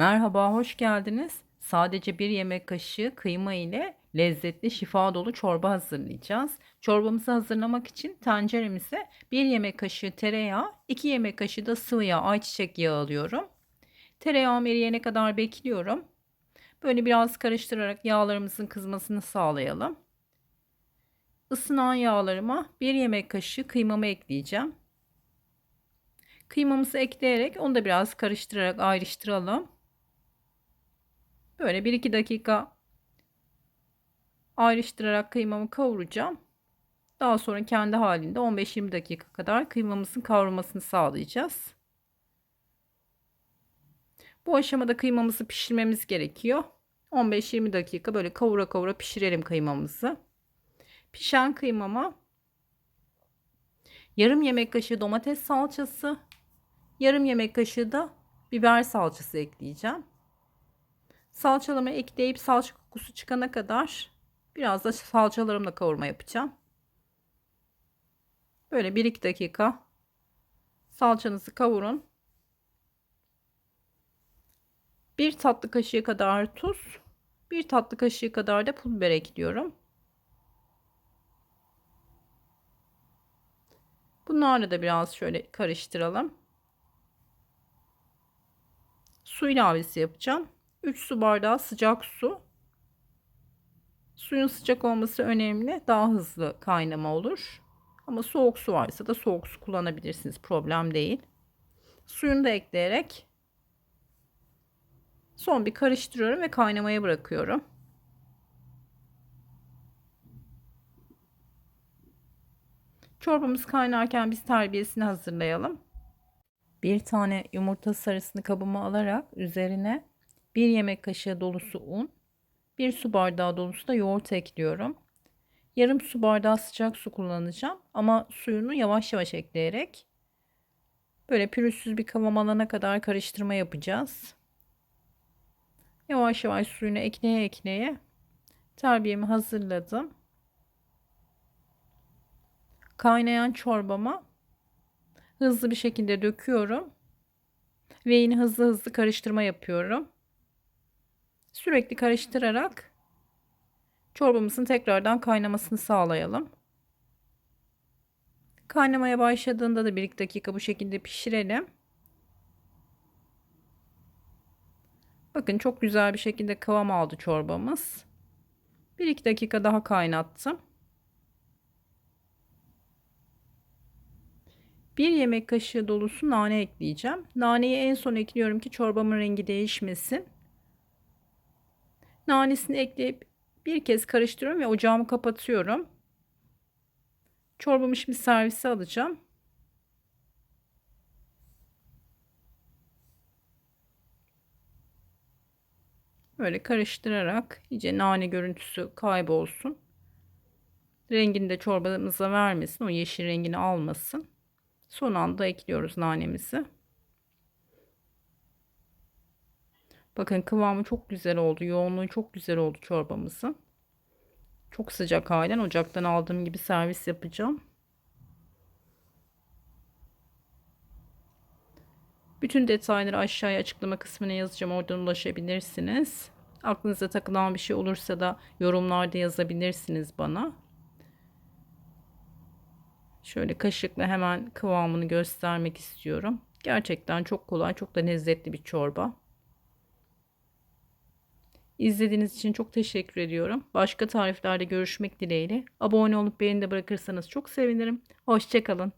Merhaba, hoş geldiniz. Sadece bir yemek kaşığı kıyma ile lezzetli, şifa dolu çorba hazırlayacağız. Çorbamızı hazırlamak için tenceremize bir yemek kaşığı tereyağı, iki yemek kaşığı da sıvı yağ, ayçiçek yağı alıyorum. Tereyağım eriyene kadar bekliyorum. Böyle biraz karıştırarak yağlarımızın kızmasını sağlayalım. Isınan yağlarıma bir yemek kaşığı kıymamı ekleyeceğim. Kıymamızı ekleyerek onu da biraz karıştırarak ayrıştıralım. Böyle 1-2 dakika ayrıştırarak kıymamı kavuracağım. Daha sonra kendi halinde 15-20 dakika kadar kıymamızın kavrulmasını sağlayacağız. Bu aşamada kıymamızı pişirmemiz gerekiyor. 15-20 dakika böyle kavura kavura pişirelim kıymamızı. Pişen kıymama yarım yemek kaşığı domates salçası, yarım yemek kaşığı da biber salçası ekleyeceğim. Salçalarımı ekleyip salça kokusu çıkana kadar biraz da salçalarımla kavurma yapacağım. Böyle 1-2 dakika salçanızı kavurun. Bir tatlı kaşığı kadar tuz, bir tatlı kaşığı kadar da pul biber ekliyorum. Bunlarla da biraz şöyle karıştıralım. Su ilavesi yapacağım. 3 su bardağı sıcak su. Suyun sıcak olması önemli. Daha hızlı kaynama olur. Ama soğuk su varsa da soğuk su kullanabilirsiniz. Problem değil. Suyunu da ekleyerek son bir karıştırıyorum ve kaynamaya bırakıyorum. Çorbamız kaynarken biz terbiyesini hazırlayalım. Bir tane yumurta sarısını kabıma alarak üzerine bir yemek kaşığı dolusu un, bir su bardağı dolusu da yoğurt ekliyorum. Yarım su bardağı sıcak su kullanacağım ama suyunu yavaş yavaş ekleyerek böyle pürüzsüz bir kıvam alana kadar karıştırma yapacağız. Yavaş yavaş suyunu ekleye ekleye terbiyemi hazırladım. Kaynayan çorbama hızlı bir şekilde döküyorum. Ve yine hızlı hızlı karıştırma yapıyorum. Sürekli karıştırarak çorbamızın tekrardan kaynamasını sağlayalım. Kaynamaya başladığında da 1-2 dakika bu şekilde pişirelim. Bakın çok güzel bir şekilde kıvam aldı çorbamız. 1-2 dakika daha kaynattım. 1 yemek kaşığı dolusu nane ekleyeceğim. Naneyi en son ekliyorum ki çorbamın rengi değişmesin. Nanesini ekleyip bir kez karıştırıyorum ve ocağımı kapatıyorum. Çorbamı şimdi servise alacağım. Böyle karıştırarak iyice nane görüntüsü kaybolsun. Rengini de çorbamıza vermesin. O yeşil rengini almasın. Son anda ekliyoruz nanemizi. Bakın kıvamı çok güzel oldu. Yoğunluğu çok güzel oldu çorbamızın. Çok sıcak halen ocaktan aldığım gibi servis yapacağım. Bütün detayları aşağıya açıklama kısmına yazacağım. Oradan ulaşabilirsiniz. Aklınıza takılan bir şey olursa da yorumlarda yazabilirsiniz bana. Şöyle kaşıkla hemen kıvamını göstermek istiyorum. Gerçekten çok kolay, çok da lezzetli bir çorba. İzlediğiniz için çok teşekkür ediyorum. Başka tariflerde görüşmek dileğiyle. Abone olup beğeni de bırakırsanız çok sevinirim. Hoşçakalın.